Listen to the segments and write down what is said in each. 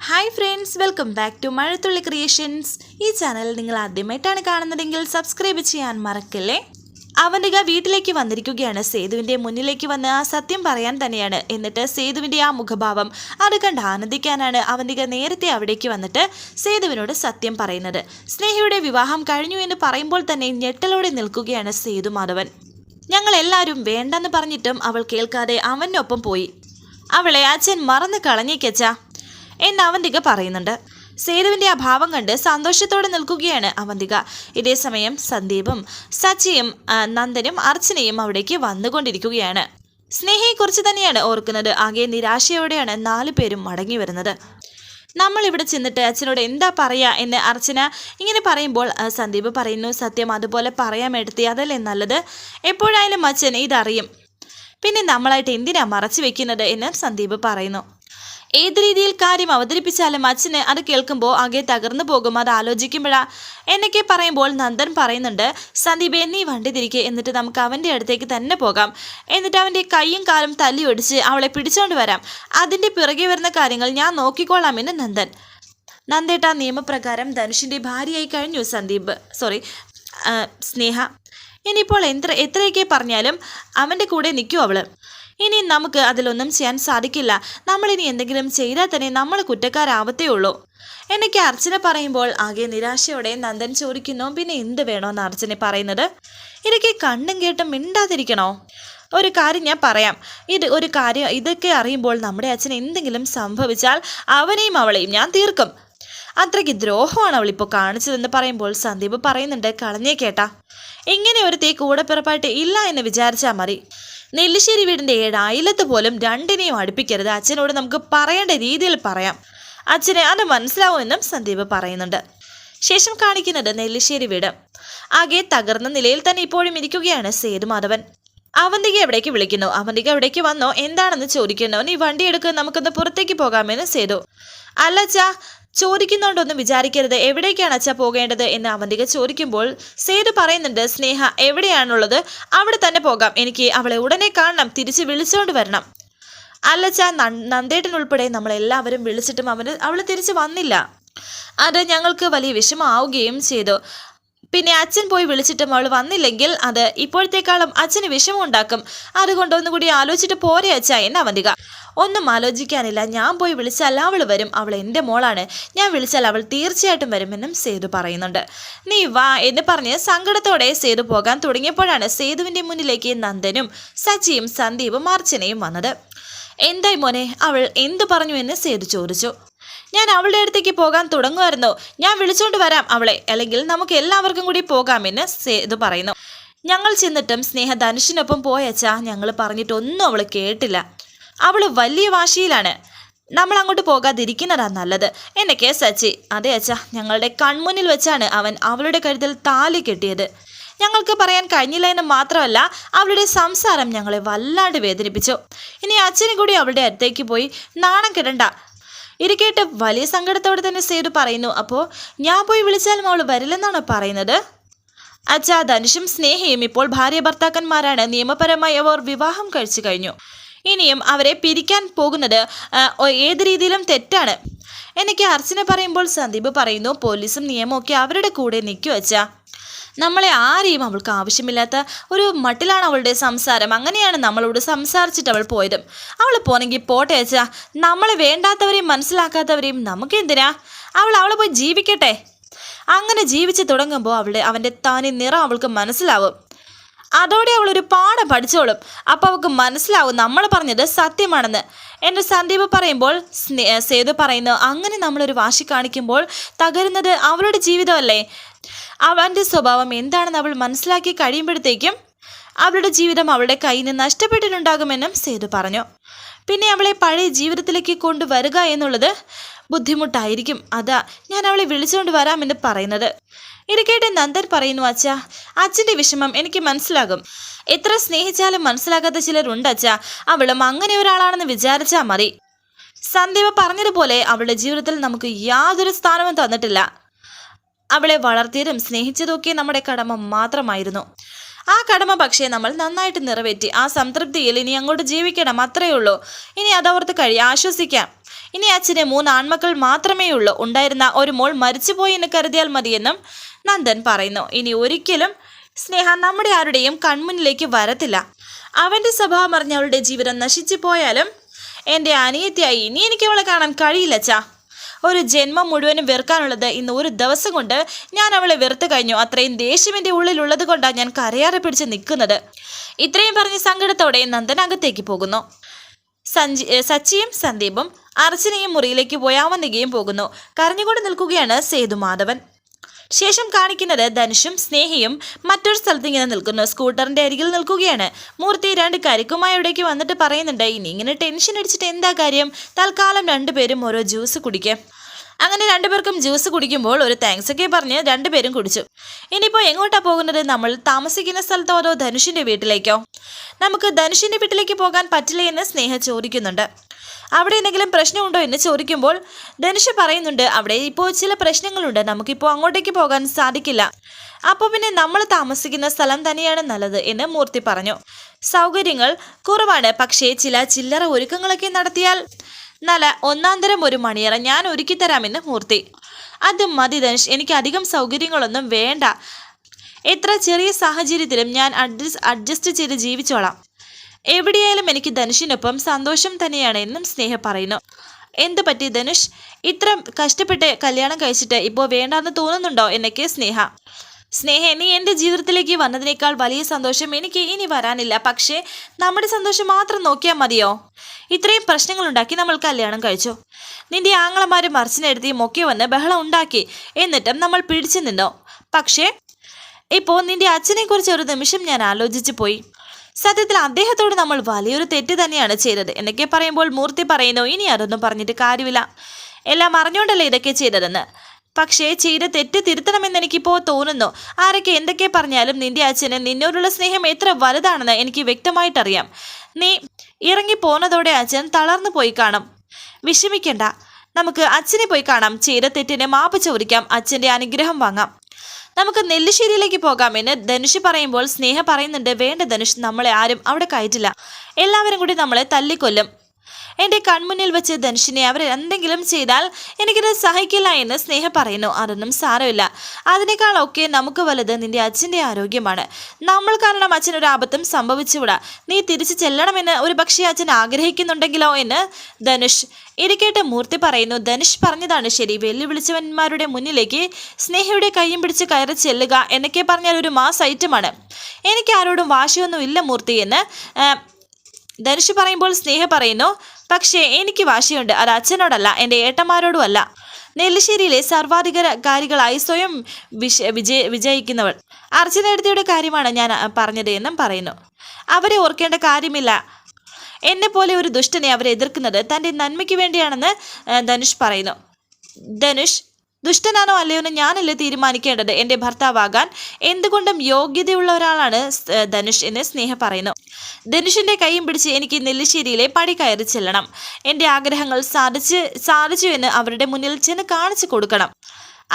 Hi friends welcome back to Mazhathulli creations ഈ channel നിങ്ങൾ ആദ്യമായിട്ടാണ് കാണുന്നതെങ്കിൽ സബ്സ്ക്രൈബ് ചെയ്യാൻ മറക്കല്ലേ? അവന്തിക വീട്ടിലേക്ക് വന്നിരിക്കുകയാണ്. സേതുവിന്റെ മുന്നിലേക്ക് വന്ന് ആ സത്യം പറയാൻ തന്നെയാണ്. എന്നിട്ട് സേതുവിന്റെ ആ മുഖഭാവം അത് കണ്ട് ആനന്ദിക്കാനാണ് അവന്തിക നേരത്തെ അവിടേക്ക് വന്നിട്ട് സേതുവിനോട് സത്യം പറയുന്നത്. സ്നേഹയുടെ വിവാഹം കഴിഞ്ഞു എന്ന് പറയുമ്പോൾ തന്നെ ഞെട്ടലോടെ നിൽക്കുകയാണ് സേതു മാധവൻ. ഞങ്ങൾ എല്ലാവരും വേണ്ടെന്ന് പറഞ്ഞിട്ടും അവൾ കേൾക്കാതെ അവനൊപ്പം പോയി. അവളെ അച്ഛൻ മറന്നു കളഞ്ഞേക്കച്ചാ എന്ന് അവന്തിക പറയുന്നുണ്ട്. സേതുവിന്റെ അഭാവം ഭാവം കണ്ട് സന്തോഷത്തോടെ നിൽക്കുകയാണ് അവന്തിക. ഇതേസമയം സന്ദീപും സച്ചിയും നന്ദനും അർച്ചനയും അവിടേക്ക് വന്നുകൊണ്ടിരിക്കുകയാണ്. സ്നേഹയെക്കുറിച്ച് തന്നെയാണ് ഓർക്കുന്നത്. ആകെ നിരാശയോടെയാണ് നാലു പേരും മടങ്ങി വരുന്നത്. നമ്മൾ ഇവിടെ ചെന്നിട്ട് അച്ഛനോട് എന്താ പറയാ? എന്ന് അർച്ചന ഇങ്ങനെ പറയുമ്പോൾ സന്ദീപ് പറയുന്നു സത്യം അതുപോലെ പറയാൻ എടുത്തി അതല്ലേ നല്ലത്? എപ്പോഴായാലും അച്ഛൻ ഇതറിയും. പിന്നെ നമ്മളായിട്ട് എന്തിനാ മറച്ചു വെക്കുന്നത്? എന്ന് സന്ദീപ് പറയുന്നു. ഏത് രീതിയിൽ കാര്യം അവതരിപ്പിച്ചാലും അച്ഛന് അത് കേൾക്കുമ്പോൾ ആകെ തകർന്നു പോകും. അത് ആലോചിക്കുമ്പോഴാ എന്നൊക്കെ പറയുമ്പോൾ നന്ദൻ പറയുന്നുണ്ട് സന്ദീപ് നീ വണ്ടി തിരികെ എന്നിട്ട് നമുക്ക് അവന്റെ അടുത്തേക്ക് തന്നെ പോകാം. എന്നിട്ട് അവന്റെ കൈയും കാലും തല്ലി ഒടിച്ച് അവളെ പിടിച്ചോണ്ട് വരാം. അതിന്റെ പിറകെ വരുന്ന കാര്യങ്ങൾ ഞാൻ നോക്കിക്കോളാം എന്ന് നന്ദൻ. നന്ദേട്ട നിയമപ്രകാരം ധനുഷിന്റെ ഭാര്യയായി കഴിഞ്ഞു സന്ദീപ്. സോറി സ്നേഹ. ഇനിയിപ്പോൾ എത്ര എത്രയൊക്കെ പറഞ്ഞാലും അവന്റെ കൂടെ നിൽക്കും അവൾ. ഇനി നമുക്ക് അതിലൊന്നും ചെയ്യാൻ സാധിക്കില്ല. നമ്മളിനി എന്തെങ്കിലും ചെയ്താൽ തന്നെ നമ്മൾ കുറ്റക്കാരാവത്തേ ഉള്ളൂ. എന്നൊക്കെ അർച്ചന പറയുമ്പോൾ ആകെ നിരാശയോടെ നന്ദൻ ചോദിക്കുന്നു പിന്നെ എന്ത് വേണോന്ന് അർച്ചന പറയുന്നത്? ഇതൊക്കെ കണ്ണും കേട്ടും മിണ്ടാതിരിക്കണോ? ഒരു കാര്യം ഞാൻ പറയാം. ഇത് ഒരു കാര്യം ഇതൊക്കെ അറിയുമ്പോൾ നമ്മുടെ അച്ഛൻ എന്തെങ്കിലും സംഭവിച്ചാൽ അവനെയും അവളെയും ഞാൻ തീർക്കും. അത്രയ്ക്ക് ദ്രോഹമാണ് അവളിപ്പോൾ കാണിച്ചതെന്ന് പറയുമ്പോൾ സന്ദീപ് പറയുന്നുണ്ട് കളഞ്ഞേ കേട്ടാ. ഇങ്ങനെ ഒരു തീ കൂടെപ്പിറപ്പായിട്ട് ഇല്ല എന്ന് വിചാരിച്ചാൽ മതി. നെല്ലിശ്ശേരി വീടിന്റെ ഏഴ് അയലത്ത് പോലും രണ്ടിനെയും അടുപ്പിക്കരുത്. അച്ഛനോട് നമുക്ക് പറയേണ്ട രീതിയിൽ പറയാം. അച്ഛനെ അത് മനസ്സിലാവുമെന്നും സന്ദീപ് പറയുന്നുണ്ട്. ശേഷം കാണിക്കുന്നത് നെല്ലിശ്ശേരി വീട്. ആകെ തകർന്ന നിലയിൽ തന്നെ ഇപ്പോഴും ഇരിക്കുകയാണ് സേതുമാധവൻ അവന്തിക എവിടേക്ക് വിളിക്കുന്നു? അവന്തിക എവിടേക്ക് വന്നോ? എന്താണെന്ന് ചോദിക്കുന്നു നീ വണ്ടി എടുക്കുക നമുക്കൊന്ന് പുറത്തേക്ക് പോകാമെന്ന് സേതു. അല്ല അച്ഛാ ചോദിക്കുന്നോണ്ടൊന്നും വിചാരിക്കരുത്. എവിടേക്കാണ് അച്ഛ പോകേണ്ടത് എന്ന് അവന്തിക ചോദിക്കുമ്പോൾ സേതു പറയുന്നുണ്ട് സ്നേഹ എവിടെയാണുള്ളത്? അവിടെ തന്നെ പോകാം. എനിക്ക് അവളെ ഉടനെ കാണണം. തിരിച്ച് വിളിച്ചുകൊണ്ട് വരണം. അല്ലച്ച നന്ദേട്ടൻ ഉൾപ്പെടെ നമ്മളെല്ലാവരും വിളിച്ചിട്ടും അവന് അവൾ തിരിച്ച് വന്നില്ല. അത് ഞങ്ങൾക്ക് വലിയ വിഷമമാവുകയും ചെയ്തു. പിന്നെ അച്ഛൻ പോയി വിളിച്ചിട്ടും അവൾ വന്നില്ലെങ്കിൽ അത് ഇപ്പോഴത്തേക്കാളും അച്ഛന് വിഷമം ഉണ്ടാക്കും അതുകൊണ്ട് ഒന്നുകൂടി ആലോചിച്ചിട്ട് പോരെ അച്ഛ എന്ന് അവന്തിക ഒന്നും ആലോചിക്കാനില്ല. ഞാൻ പോയി വിളിച്ചാൽ അവൾ വരും. അവൾ എന്റെ മോളാണ്. ഞാൻ വിളിച്ചാൽ അവൾ തീർച്ചയായിട്ടും വരുമെന്നും സേതു പറയുന്നുണ്ട്. നീ വാ എന്ന് പറഞ്ഞ് സങ്കടത്തോടെ സേതു പോകാൻ തുടങ്ങിയപ്പോഴാണ് സേതുവിന്റെ മുന്നിലേക്ക് നന്ദനും സച്ചിയും സന്ദീപും അർച്ചനയും വന്നത്. എന്തായി മോനെ അവൾ എന്തു പറഞ്ഞു എന്ന് സേതു ചോദിച്ചു. ഞാൻ അവളുടെ അടുത്തേക്ക് പോകാൻ തുടങ്ങുമായിരുന്നു. ഞാൻ വിളിച്ചുകൊണ്ട് വരാം അവളെ. അല്ലെങ്കിൽ നമുക്ക് എല്ലാവർക്കും കൂടി പോകാമെന്ന് സേതു പറയുന്നു. ഞങ്ങൾ ചെന്നിട്ടും സ്നേഹ ധനുഷിനൊപ്പം പോയച്ചാ ഞങ്ങൾ പറഞ്ഞിട്ടൊന്നും അവൾ കേട്ടില്ല. അവൾ വലിയ വാശിയിലാണ്. നമ്മൾ അങ്ങോട്ട് പോകാതിരിക്കുന്നതാ നല്ലത്. എന്നൊക്കെ സച്ചി അതെ അച്ഛാ ഞങ്ങളുടെ കൺമുന്നിൽ വെച്ചാണ് അവൻ അവളുടെ കഴുത്തിൽ താലി കെട്ടിയത്. ഞങ്ങൾക്ക് പറയാൻ കഴിഞ്ഞില്ല എന്ന് മാത്രമല്ല അവളുടെ സംസാരം ഞങ്ങളെ വല്ലാണ്ട് വേദനിപ്പിച്ചു. ഇനി അച്ഛനും കൂടി അവളുടെ അടുത്തേക്ക് പോയി നാണം കെടണ്ട. ഇത് കേട്ട് വലിയ സങ്കടത്തോടെ തന്നെ സേതു പറയുന്നു. അപ്പോൾ ഞാൻ പോയി വിളിച്ചാലും അവൾ വരില്ലെന്നാണോ പറയുന്നത്? അച്ഛാ ധനുഷും സ്നേഹയും ഇപ്പോൾ ഭാര്യ ഭർത്താക്കന്മാരാണ്. നിയമപരമായി അവർ വിവാഹം കഴിച്ചു കഴിഞ്ഞു. ഇനിയും അവരെ പിരിക്കാൻ പോകുന്നത് ഏത് രീതിയിലും തെറ്റാണ്. എനിക്ക് അർച്ചന പറയുമ്പോൾ സന്ദീപ് പറയുന്നു പോലീസും നിയമമൊക്കെ അവരുടെ കൂടെ നിൽക്കും വെച്ചാ നമ്മളെ ആരെയും അവൾക്ക് ആവശ്യമില്ലാത്ത ഒരു മട്ടിലാണ് അവളുടെ സംസാരം. അങ്ങനെയാണ് നമ്മളോട് സംസാരിച്ചിട്ട് അവൾ പോയതും. അവൾ പോണെങ്കിൽ പോട്ടെ അച്ഛാ. നമ്മളെ വേണ്ടാത്തവരെയും മനസ്സിലാക്കാത്തവരെയും നമുക്ക് എന്തിനാ? അവൾ അവളെ പോയി ജീവിക്കട്ടെ. അങ്ങനെ ജീവിച്ച് തുടങ്ങുമ്പോൾ അവളുടെ അവന്റെ താനി നിറം അവൾക്ക് മനസ്സിലാവും. അതോടെ അവൾ ഒരു പാഠം പഠിച്ചോളും. അപ്പോൾ അവൾക്ക് മനസ്സിലാവും നമ്മൾ പറഞ്ഞത് സത്യമാണെന്ന്. എന്റെ സന്ദീപ് പറയുമ്പോൾ സേതു പറയുന്നു അങ്ങനെ നമ്മളൊരു വാശി കാണിക്കുമ്പോൾ തകരുന്നത് അവളുടെ ജീവിതമല്ലേ? അവന്റെ സ്വഭാവം എന്താണെന്ന് അവൾ മനസ്സിലാക്കി കഴിയുമ്പോഴത്തേക്കും അവളുടെ ജീവിതം അവളുടെ കയ്യിൽ നിന്ന് നഷ്ടപ്പെട്ടിട്ടുണ്ടാകുമെന്നും സേതു പറഞ്ഞു. പിന്നെ അവളെ പഴയ ജീവിതത്തിലേക്ക് കൊണ്ടുവരിക എന്നുള്ളത് ബുദ്ധിമുട്ടായിരിക്കും. അതാ ഞാൻ അവളെ വിളിച്ചുകൊണ്ട് വരാമെന്ന് പറയുന്നത്. ഇത് നന്ദൻ പറയുന്നു അച്ഛ. അച്ഛന്റെ വിഷമം എനിക്ക് മനസ്സിലാകും. എത്ര സ്നേഹിച്ചാലും മനസ്സിലാകാത്ത ചിലരുണ്ട് അച്ഛ. അവളും അങ്ങനെ ഒരാളാണെന്ന് വിചാരിച്ചാൽ മതി. സന്ദീപ് പറഞ്ഞതുപോലെ അവളുടെ ജീവിതത്തിൽ നമുക്ക് യാതൊരു സ്ഥാനവും തന്നിട്ടില്ല. അവളെ വളർത്തിയതും സ്നേഹിച്ചതൊക്കെ നമ്മുടെ കടമ മാത്രമായിരുന്നു. ആ കടമ പക്ഷേ നമ്മൾ നന്നായിട്ട് നിറവേറ്റി ആ സംതൃപ്തിയിൽ ഇനി അങ്ങോട്ട് ജീവിക്കണം അത്രയേ ഉള്ളൂ. ഇനി അതോർത്ത് കഴി ആശ്വസിക്കാം. ഇനി അച്ഛന് മൂന്ന് ആൺമക്കൾ മാത്രമേ ഉള്ളൂ ഉണ്ടായിരുന്ന ഒരു മോൾ മരിച്ചുപോയി എന്ന് കരുതിയാൽ മതിയെന്നും നന്ദൻ പറയുന്നു. ഇനി ഒരിക്കലും സ്നേഹ നമ്മുടെ ആരുടെയും കൺമുന്നിലേക്ക് വരത്തില്ല. അവന്റെ സ്വഭാവം അറിഞ്ഞ അവളുടെ ജീവിതം നശിച്ചു പോയാലും എന്റെ അനിയത്തിയായി ഇനി എനിക്ക് അവളെ കാണാൻ കഴിയില്ല ചാ ഒരു ജന്മം മുഴുവനും വെറുക്കാനുള്ളത് ഇന്ന് ഒരു ദിവസം കൊണ്ട് ഞാൻ അവളെ വെറുത്തു കഴിഞ്ഞു. അത്രയും ദേഷ്യം എന്റെ ഉള്ളിലുള്ളത് കൊണ്ടാണ് ഞാൻ കരയാറെ പിടിച്ച് നിൽക്കുന്നത്. ഇത്രയും പറഞ്ഞ് സങ്കടത്തോടെ നന്ദൻ അകത്തേക്ക് പോകുന്നു. സഞ്ജി സച്ചിയും സന്ദീപും അർച്ചനയും മുറിയിലേക്ക് പോയി അവന്തികയും പോകുന്നു. കരഞ്ഞുകൊണ്ട് നിൽക്കുകയാണ് സേതുമാധവൻ ശേഷം കാണിക്കുന്നത് ധനുഷും സ്നേഹിയും മറ്റൊരു സ്ഥലത്ത് ഇങ്ങനെ നിൽക്കുന്നു. സ്കൂട്ടറിന്റെ അരികിൽ നിൽക്കുകയാണ്. മൂർത്തി രണ്ട് കരിക്കുമായി ഇവിടേക്ക് വന്നിട്ട് പറയുന്നുണ്ട് ഇനി ഇങ്ങനെ ടെൻഷൻ അടിച്ചിട്ട് എന്താ കാര്യം? തൽക്കാലം രണ്ടുപേരും ഓരോ ജ്യൂസ് കുടിക്കുക അങ്ങനെ രണ്ടുപേർക്കും ജ്യൂസ് കുടിക്കുമ്പോൾ ഒരു താങ്ക്സ് ഒക്കെ പറഞ്ഞ് രണ്ടുപേരും കുടിച്ചു. ഇനിയിപ്പോൾ എങ്ങോട്ടാ പോകുന്നത് നമ്മൾ താമസിക്കുന്ന സ്ഥലത്തോ അതോ ധനുഷിന്റെ വീട്ടിലേക്കോ? നമുക്ക് ധനുഷിന്റെ വീട്ടിലേക്ക് പോകാൻ പറ്റില്ല എന്ന് സ്നേഹ ചോദിക്കുന്നുണ്ട്. അവിടെ എന്തെങ്കിലും പ്രശ്നമുണ്ടോ എന്ന് ചോദിക്കുമ്പോൾ ധനുഷ് പറയുന്നുണ്ട് അവിടെ ഇപ്പോൾ ചില പ്രശ്നങ്ങളുണ്ട്. നമുക്കിപ്പോൾ അങ്ങോട്ടേക്ക് പോകാൻ സാധിക്കില്ല. അപ്പോൾ പിന്നെ നമ്മൾ താമസിക്കുന്ന സ്ഥലം തന്നെയാണ് നല്ലത് എന്ന് മൂർത്തി പറഞ്ഞു. സൗകര്യങ്ങൾ കുറവാണ് പക്ഷേ ചില ചില്ലറ ഒരുക്കങ്ങളൊക്കെ നടത്തിയാൽ നല്ല ഒന്നാന്തരം തരം ഒരു മണിയറ ഞാൻ ഒരുക്കി തരാമെന്ന് മൂർത്തി. അത് മതി ധനുഷ് എനിക്ക് അധികം സൗകര്യങ്ങളൊന്നും വേണ്ട. എത്ര ചെറിയ സാഹചര്യത്തിലും ഞാൻ അഡ്ജസ്റ്റ് അഡ്ജസ്റ്റ് ചെയ്ത് ജീവിച്ചോളാം. എവിടെയായാലും എനിക്ക് ധനുഷിനൊപ്പം സന്തോഷം തന്നെയാണ് എന്നും സ്നേഹ പറയുന്നു. എന്ത് പറ്റി ധനുഷ്? ഇത്ര കഷ്ടപ്പെട്ട് കല്യാണം കഴിച്ചിട്ട് ഇപ്പോൾ വേണ്ടാന്ന് തോന്നുന്നുണ്ടോ എന്നൊക്കെ സ്നേഹ. സ്നേഹ നീ എന്റെ ജീവിതത്തിലേക്ക് വന്നതിനേക്കാൾ വലിയ സന്തോഷം എനിക്ക് ഇനി വരാനില്ല. പക്ഷേ നമ്മുടെ സന്തോഷം മാത്രം നോക്കിയാൽ മതിയോ? ഇത്രയും പ്രശ്നങ്ങളുണ്ടാക്കി നമ്മൾ കല്യാണം കഴിച്ചു. നിന്റെ ആങ്ങളമാരും അർച്ചനെടുത്തിയും ഒക്കെ വന്ന് ബഹളം ഉണ്ടാക്കി. എന്നിട്ടും നമ്മൾ പിടിച്ചു നിന്നോ. പക്ഷേ ഇപ്പോൾ നിന്റെ അച്ഛനെക്കുറിച്ച് ഒരു നിമിഷം ഞാൻ ആലോചിച്ചു പോയി. സത്യത്തിൽ അദ്ദേഹത്തോട് നമ്മൾ വലിയൊരു തെറ്റ് തന്നെയാണ് ചെയ്തത്. എന്നൊക്കെ പറയുമ്പോൾ മൂർത്തി പറയുന്നു ഇനി അതൊന്നും പറഞ്ഞിട്ട് കാര്യമില്ല. എല്ലാം അറിഞ്ഞുകൊണ്ടല്ലേ ഇതൊക്കെ ചെയ്തതെന്ന്? പക്ഷേ ചെയ്ത തെറ്റ് തിരുത്തണമെന്ന് എനിക്കിപ്പോൾ തോന്നുന്നു. ആരൊക്കെ എന്തൊക്കെ പറഞ്ഞാലും നിന്റെ അച്ഛന് നിന്നോടുള്ള സ്നേഹം എത്ര വലുതാണെന്ന് എനിക്ക് വ്യക്തമായിട്ടറിയാം. നീ ഇറങ്ങി പോന്നതോടെ അച്ഛൻ തളർന്നു പോയി കാണും. വിഷമിക്കണ്ട. നമുക്ക് അച്ഛനെ പോയി കാണാം. ചെയ്ത തെറ്റിനെ മാപ്പ് ചോദിക്കാം. അച്ഛന്റെ അനുഗ്രഹം വാങ്ങാം. നമുക്ക് നെല്ലിശ്ശേരിയിലേക്ക് പോകാമെന്ന് ധനുഷ് പറയുമ്പോൾ സ്നേഹ പറയുന്നുണ്ട്. വേണ്ട ധനുഷ് നമ്മളെ ആരും അവിടെ കയറ്റില്ല. എല്ലാവരും കൂടി നമ്മളെ തല്ലിക്കൊല്ലും. എന്റെ കൺമുന്നിൽ വെച്ച് ധനുഷിനെ അവർ എന്തെങ്കിലും ചെയ്താൽ എനിക്കത് സഹിക്കില്ല എന്ന് സ്നേഹ പറയുന്നു. അതൊന്നും സാരമില്ല. അതിനേക്കാളൊക്കെ നമുക്ക് വലുത് നിന്റെ അച്ഛന്റെ ആരോഗ്യമാണ്. നമ്മൾ കാരണം അച്ഛനൊരു ആപത്തും സംഭവിച്ചുവിടാ. നീ തിരിച്ചു ചെല്ലണമെന്ന് ഒരു പക്ഷേ അച്ഛൻ ആഗ്രഹിക്കുന്നുണ്ടെങ്കിലോ എന്ന് ധനുഷ്. ഇരിക്കേട്ട് മൂർത്തി പറയുന്നു ധനുഷ് പറഞ്ഞതാണ് ശരി. വെല്ലുവിളിച്ചവന്മാരുടെ മുന്നിലേക്ക് സ്നേഹയുടെ കൈയും പിടിച്ച് കയറി ചെല്ലുക എന്നൊക്കെ പറഞ്ഞാൽ ഒരു മാസ് ഐറ്റമാണ്. എനിക്ക് ആരോടും വാശിയൊന്നും ഇല്ല മൂർത്തി എന്ന് ധനുഷ് പറയുമ്പോൾ സ്നേഹ പറയുന്നു പക്ഷേ എനിക്ക് വാശിയുണ്ട്. അത് അച്ഛനോടല്ല എന്റെ ഏട്ടന്മാരോടുമല്ല. നെല്ലിശ്ശേരിയിലെ സർവാധികാരികളായി സ്വയം വിശ വിജയ വിജയിക്കുന്നവൾ. അർച്ചനയുടെ കാര്യമാണ് ഞാൻ പറഞ്ഞത് എന്നും പറയുന്നു. അവരെ ഓർക്കേണ്ട കാര്യമില്ല. എന്നെ പോലെ ഒരു ദുഷ്ടനെ അവരെ എതിർക്കുന്നത് തന്റെ നന്മയ്ക്ക് വേണ്ടിയാണെന്ന് ധനുഷ് പറയുന്നു. ധനുഷ് ദുഷ്ടനാണോ അല്ലയോന്ന് ഞാനല്ലേ തീരുമാനിക്കേണ്ടത്? എന്റെ ഭർത്താവാകാൻ എന്തുകൊണ്ടും യോഗ്യതയുള്ള ഒരാളാണ് ധനുഷ് എന്ന് സ്നേഹ പറയുന്നു. ധനുഷിന്റെ കൈയും പിടിച്ച് എനിക്ക് നെല്ലിശ്ശേരിയിലെ പടി കയറി ചെല്ലണം. എന്റെ ആഗ്രഹങ്ങൾ സാധിച്ച് സാധിച്ചു എന്ന് അവരുടെ മുന്നിൽ ചെന്ന് കാണിച്ചു കൊടുക്കണം.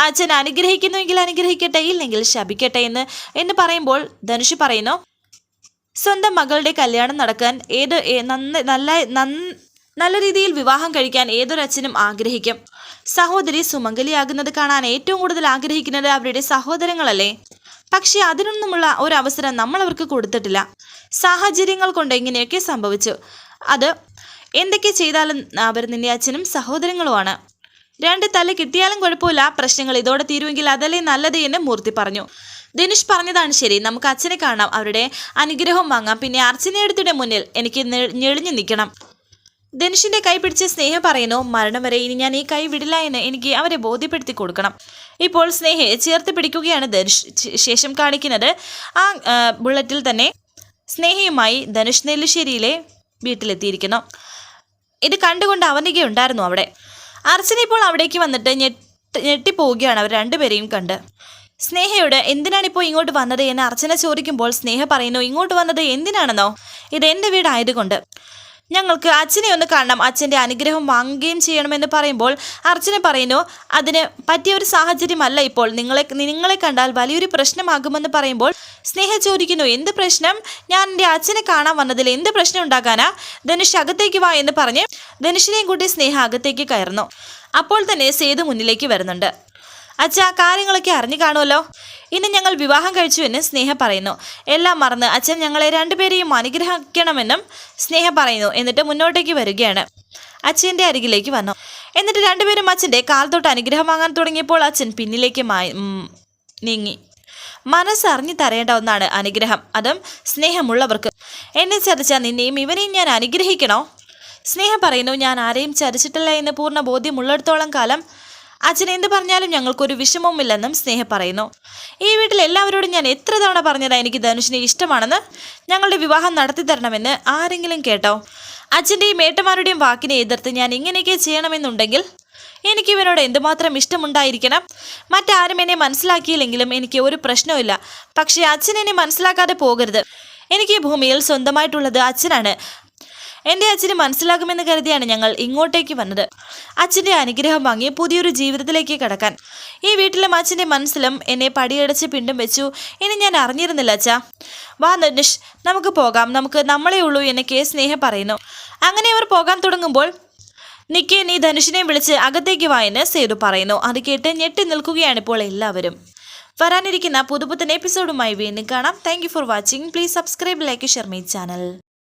അച്ഛൻ അനുഗ്രഹിക്കുന്നുവെങ്കിൽ അനുഗ്രഹിക്കട്ടെ ഇല്ലെങ്കിൽ ശപിക്കട്ടെ എന്ന് എന്ന് പറയുമ്പോൾ ധനുഷ് പറയുന്നു സ്വന്തം മകളുടെ കല്യാണം നടക്കാൻ ഏത് നല്ല നല്ല രീതിയിൽ വിവാഹം കഴിക്കാൻ ഏതൊരച്ഛനും ആഗ്രഹിക്കും. സഹോദരി സുമംഗലിയാകുന്നത് കാണാൻ ഏറ്റവും കൂടുതൽ ആഗ്രഹിക്കുന്നത് അവരുടെ സഹോദരങ്ങളല്ലേ? പക്ഷേ അതിനൊന്നുമുള്ള ഒരു അവസരം നമ്മൾ അവർക്ക് കൊടുത്തിട്ടില്ല. സാഹചര്യങ്ങൾ കൊണ്ട് ഇങ്ങനെയൊക്കെ സംഭവിച്ചു? അത് എന്തൊക്കെ ചെയ്താലും അവർ നിന്റെ അച്ഛനും സഹോദരങ്ങളുമാണ്. രണ്ട് തല കിട്ടിയാലും കുഴപ്പമില്ല. പ്രശ്നങ്ങൾ ഇതോടെ തീരുമെങ്കിൽ അതല്ലേ നല്ലത് എന്ന് മൂർത്തി പറഞ്ഞു. ധനുഷ് പറഞ്ഞതാണ് ശരി. നമുക്ക് അച്ഛനെ കാണാം. അവരുടെ അനുഗ്രഹം വാങ്ങാം. പിന്നെ അർച്ചനയെടുത്തിടെ മുന്നിൽ എനിക്ക് ഞെളിഞ്ഞു നിൽക്കണം. ധനുഷിന്റെ കൈ പിടിച്ച് സ്നേഹ പറയുന്നു മരണം വരെ ഇനി ഞാൻ ഈ കൈ വിടില്ല എന്ന് എനിക്ക് അവരെ ബോധ്യപ്പെടുത്തി കൊടുക്കണം. ഇപ്പോൾ സ്നേഹയെ ചേർത്ത് പിടിക്കുകയാണ് ധനുഷ്. ശേഷം കാണിക്കുന്നത് ആ ബുള്ളറ്റിൽ തന്നെ സ്നേഹയുമായി ധനുഷ് നെല്ലിശ്ശേരിയിലെ വീട്ടിലെത്തിയിരിക്കുന്നു. ഇത് കണ്ടുകൊണ്ട് അവനിക ഉണ്ടായിരുന്നു അവിടെ. അർച്ചന ഇപ്പോൾ അവിടേക്ക് വന്നിട്ട് ഞെട്ട് ഞെട്ടിപ്പോവുകയാണ് അവർ രണ്ടുപേരെയും കണ്ട്. സ്നേഹയോട് എന്തിനാണിപ്പോൾ ഇങ്ങോട്ട് വന്നത്? എന്ന് അർച്ചന ചോദിക്കുമ്പോൾ സ്നേഹ പറയുന്നു ഇങ്ങോട്ട് വന്നത് എന്തിനാണെന്നോ? ഇത് എന്റെ വീടായതുകൊണ്ട്. ഞങ്ങൾക്ക് അച്ഛനെ ഒന്ന് കാണണം അച്ഛന്റെ അനുഗ്രഹം വാങ്ങുകയും ചെയ്യണമെന്ന് പറയുമ്പോൾ അർച്ചന പറയുന്നു അതിന് പറ്റിയ ഒരു സാഹചര്യമല്ല ഇപ്പോൾ. നിങ്ങളെ നിങ്ങളെ കണ്ടാൽ വലിയൊരു പ്രശ്നമാകുമെന്ന് പറയുമ്പോൾ സ്നേഹ ചോദിക്കുന്നു എന്ത് പ്രശ്നം? ഞാൻ എന്റെ അച്ഛനെ കാണാൻ വന്നതിൽ എന്ത് പ്രശ്നം ഉണ്ടാക്കാനാ ധനുഷ് അകത്തേക്ക് വാ എന്ന് പറഞ്ഞ് ധനുഷിനെയും കൂട്ടി സ്നേഹ അകത്തേക്ക് കയറുന്നു. അപ്പോൾ തന്നെ സേതു മുന്നിലേക്ക് വരുന്നുണ്ട്. അച്ഛാ കാര്യങ്ങളൊക്കെ അറിഞ്ഞു കാണുമല്ലോ. ഇന്ന് ഞങ്ങൾ വിവാഹം കഴിച്ചു എന്ന് സ്നേഹ പറയുന്നു. എല്ലാം മറന്ന് അച്ഛൻ ഞങ്ങളെ രണ്ടുപേരെയും അനുഗ്രഹിക്കണമെന്നും സ്നേഹ പറയുന്നു. എന്നിട്ട് മുന്നോട്ടേക്ക് വരികയാണ്. അച്ഛന്റെ അരികിലേക്ക് വന്നു. എന്നിട്ട് രണ്ടുപേരും അച്ഛന്റെ കാൽ തൊട്ട് അനുഗ്രഹം വാങ്ങാൻ തുടങ്ങിയപ്പോൾ അച്ഛൻ പിന്നിലേക്ക് നീങ്ങി. മനസ്സറിഞ്ഞു തരേണ്ട ഒന്നാണ് അനുഗ്രഹം. അതും സ്നേഹമുള്ളവർക്ക്. എന്നെ ചതിച്ച നിന്നെയും ഇവനെയും ഞാൻ അനുഗ്രഹിക്കണോ? സ്നേഹം പറയുന്നു ഞാൻ ആരെയും ചതിച്ചിട്ടില്ല എന്ന് പൂർണ ബോധ്യമുള്ളിടത്തോളം കാലം അച്ഛൻ എന്ത് പറഞ്ഞാലും ഞങ്ങൾക്കൊരു വിഷമവുമില്ലെന്നും സ്നേഹ പറയുന്നു. ഈ വീട്ടിൽ എല്ലാവരോടും ഞാൻ എത്ര തവണ പറഞ്ഞതാണ് എനിക്ക് ധനുഷിനെ ഇഷ്ടമാണെന്ന് ഞങ്ങളുടെ വിവാഹം നടത്തി തരണമെന്ന് ആരെങ്കിലും കേട്ടോ? അച്ഛന്റെയും ഏട്ടന്മാരുടെയും വാക്കിനെ എതിർത്ത് ഞാൻ ഇങ്ങനെയൊക്കെ ചെയ്യണമെന്നുണ്ടെങ്കിൽ എനിക്ക് ഇവനോട് എന്തുമാത്രം ഇഷ്ടമുണ്ടായിരിക്കണം? മറ്റാരും എന്നെ മനസ്സിലാക്കിയില്ലെങ്കിലും എനിക്ക് ഒരു പ്രശ്നവുമില്ല. പക്ഷേ അച്ഛൻ എന്നെ മനസ്സിലാക്കാതെ പോകരുത്. എനിക്ക് ഭൂമിയിൽ സ്വന്തമായിട്ടുള്ളത് അച്ഛനാണ്. എന്റെ അച്ഛന് മനസ്സിലാകുമെന്ന് കരുതിയാണ് ഞങ്ങൾ ഇങ്ങോട്ടേക്ക് വന്നത്. അച്ഛന്റെ അനുഗ്രഹം വാങ്ങി പുതിയൊരു ജീവിതത്തിലേക്ക് കടക്കാൻ. ഈ വീട്ടിലും അച്ഛന്റെ മനസ്സിലും എന്നെ പടിയടച്ച് പിണ്ടും വെച്ചു. ഇനി ഞാൻ അറിഞ്ഞിരുന്നില്ല അച്ഛാ. വാ നിഷ് നമുക്ക് പോകാം. നമുക്ക് നമ്മളേ ഉള്ളൂ എന്ന് കെ സ്നേഹ പറയുന്നു. അങ്ങനെ അവർ പോകാൻ തുടങ്ങുമ്പോൾ നിക്ക് നീ ധനുഷിനെ വിളിച്ച് അകത്തേക്ക് വായെന്ന് സേതു പറയുന്നു. അത് കേട്ട് ഞെട്ടി നിൽക്കുകയാണ് ഇപ്പോൾ എല്ലാവരും. വരാനിരിക്കുന്ന പുതുപുത്തൻ എപ്പിസോഡുമായി വീണ്ടും കാണാം. Thank for watching please subscribe like share my channel